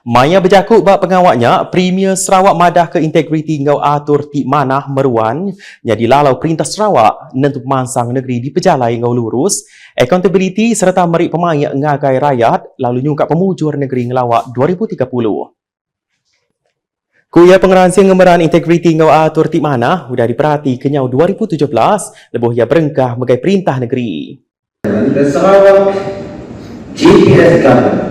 Maya berjakut bak pengawaknya, Premier Sarawak madah ke integriti ngau atur ti manah meruan jadi lalau perintah Sarawak nentu pemansang negeri di pejalai ngau lurus, accountability serta merik pemain ngagai rakyat lalu nyungkap pemujur negeri ngelawak 2030. Kuya pengeransian ngemeran integriti ngau atur ti manah sudah diperhati ke nyau 2017 lebuh ia berengkah megai perintah negeri. The Sarawak GPS government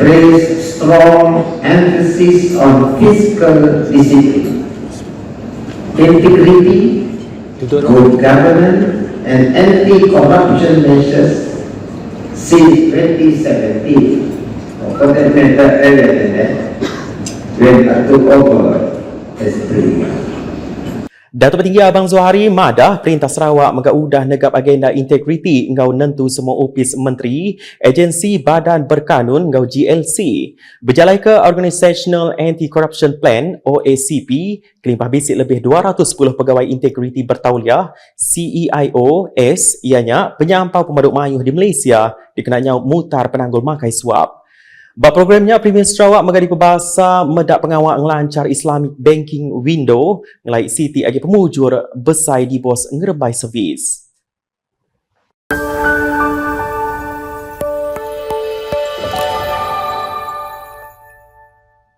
placed strong emphasis on fiscal discipline, integrity, good governance, and anti-corruption measures since 2017. Or for that matter, earlier than that, when I took over as premier. Datuk Petinggi Abang Zuhari madah Perintah Sarawak megaudah negap agenda integriti ngau nentu semua opis menteri, agensi badan berkanun ngau GLC. Berjalai ke Organisational Anti-Corruption Plan OACP, kelimpah bisik lebih 210 pegawai integriti bertauliah CEIO S ianya penyampau pemaduk mayuh di Malaysia dikenanya mutar penanggul makai suap. Bab programnya Premier Sarawak menggadi pebahasa medak pengawal ngelancar Islamic Banking Window ngelai City agi pemujur besai di bos ngerebai servis.